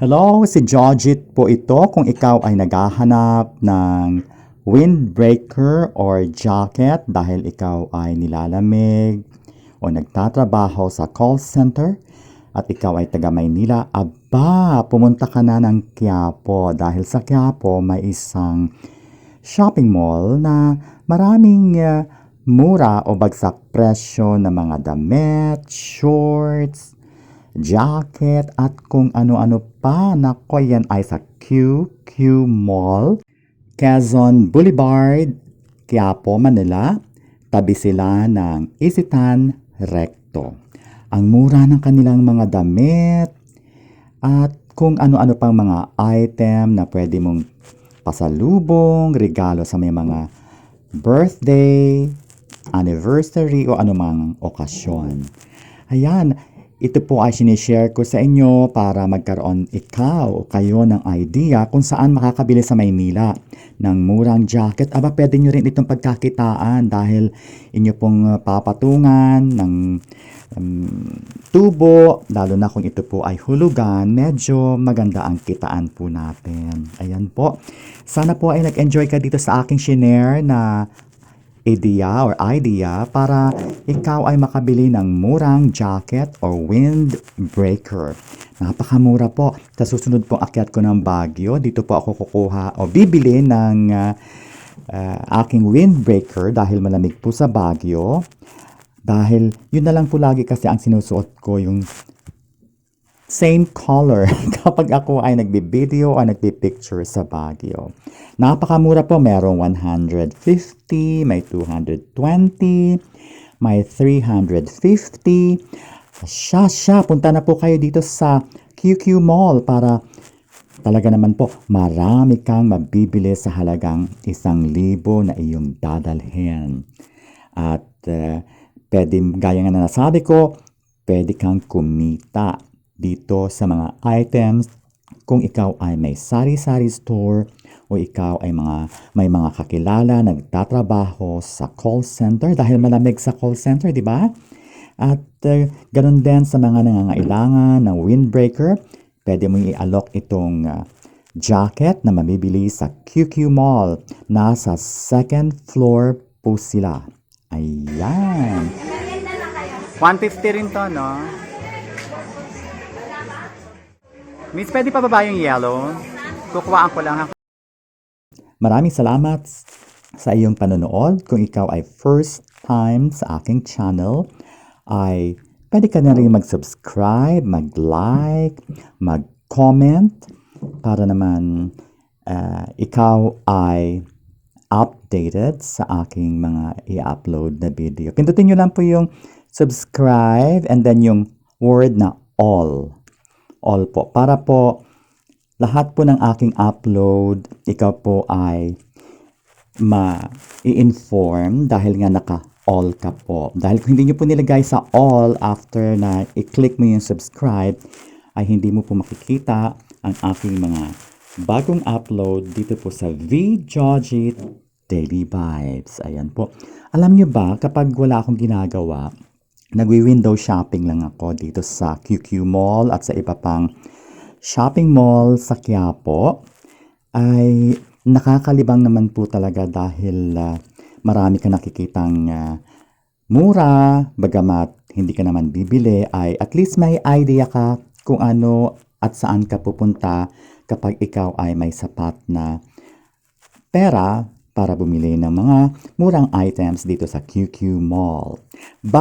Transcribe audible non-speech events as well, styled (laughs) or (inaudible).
Hello, si Jojit po ito kung ikaw ay naghahanap ng windbreaker or jacket dahil ikaw ay nilalamig o nagtatrabaho sa call center at ikaw ay taga Maynila, aba, pumunta ka na ng Quiapo dahil sa Quiapo may isang shopping mall na maraming uh, mura o bagsak presyo ng mga damit, shorts, jacket at kung ano-ano pa. Nako, yan ay sa QQ Mall, Quezon Boulevard, Quiapo, Manila. Tabi sila ng Isitan Recto. Ang mura ng kanilang mga damit at kung ano-ano pang mga item na pwede mong pasalubong, regalo sa may mga birthday, anniversary o anumang okasyon. Ayan, ito po ay sinishare ko sa inyo para magkaroon ikaw kayo ng idea kung saan makakabili sa Maynila ng murang jacket. Aba, pwede nyo rin itong pagkakitaan dahil inyo pong uh, papatungan ng um, tubo, lalo na kung ito po ay hulugan, medyo maganda ang kitaan po natin. Ayan po. Sana po ay nag-enjoy ka dito sa aking shinare na idea or idea para ikaw ay makabili ng murang jacket or windbreaker. Napakamura po. Sa susunod pong akyat ko ng Baguio, dito po ako kukuha o bibili ng ah, ah, aking windbreaker dahil malamig po sa Baguio. Dahil yun na lang po lagi kasi ang sinusuot ko yung same color (laughs) kapag ako ay nagbi-video o nagbi-picture sa Baguio. Napakamura po, merong 150, may 220, may 350. Siya, siya, punta na po kayo dito sa QQ Mall para talaga naman po marami kang mabibili sa halagang isang libo na iyong dadalhin. At uh, pwede, gaya nga na nasabi ko, pwede kang kumita dito sa mga items kung ikaw ay may sari-sari store o ikaw ay mga may mga kakilala nagtatrabaho sa call center dahil malamig sa call center, di ba? At uh, ganun din sa mga nangangailangan ng windbreaker, pwede mo i-alok itong uh, jacket na mamibili sa QQ Mall. Nasa second floor po sila. Ayan. 150 rin to, no? Miss, pwede pa ba yung yellow? Kukuhaan ko lang ha. Maraming salamat sa iyong panonood. Kung ikaw ay first time sa aking channel, ay pwede ka na rin mag-subscribe, mag-like, mag-comment para naman ah, ikaw ay updated sa aking mga i-upload na video. Pindutin nyo lang po yung subscribe and then yung word na all. All po. Para po lahat po ng aking upload, ikaw po ay ma-inform dahil nga naka-all ka po. Dahil kung hindi nyo po nilagay sa all after na i-click mo yung subscribe, ay hindi mo po makikita ang aking mga bagong upload dito po sa VJojit Daily Vibes. Ayan po. Alam nyo ba, kapag wala akong ginagawa, nagwi-window shopping lang ako dito sa QQ Mall at sa iba pang shopping mall sa Quiapo ay nakakalibang naman po talaga dahil ah, marami ka nakikitang ah, mura, bagamat hindi ka naman bibili, ay at least may idea ka kung ano at saan ka pupunta kapag ikaw ay may sapat na pera para bumili ng mga murang items dito sa QQ Mall. Bye!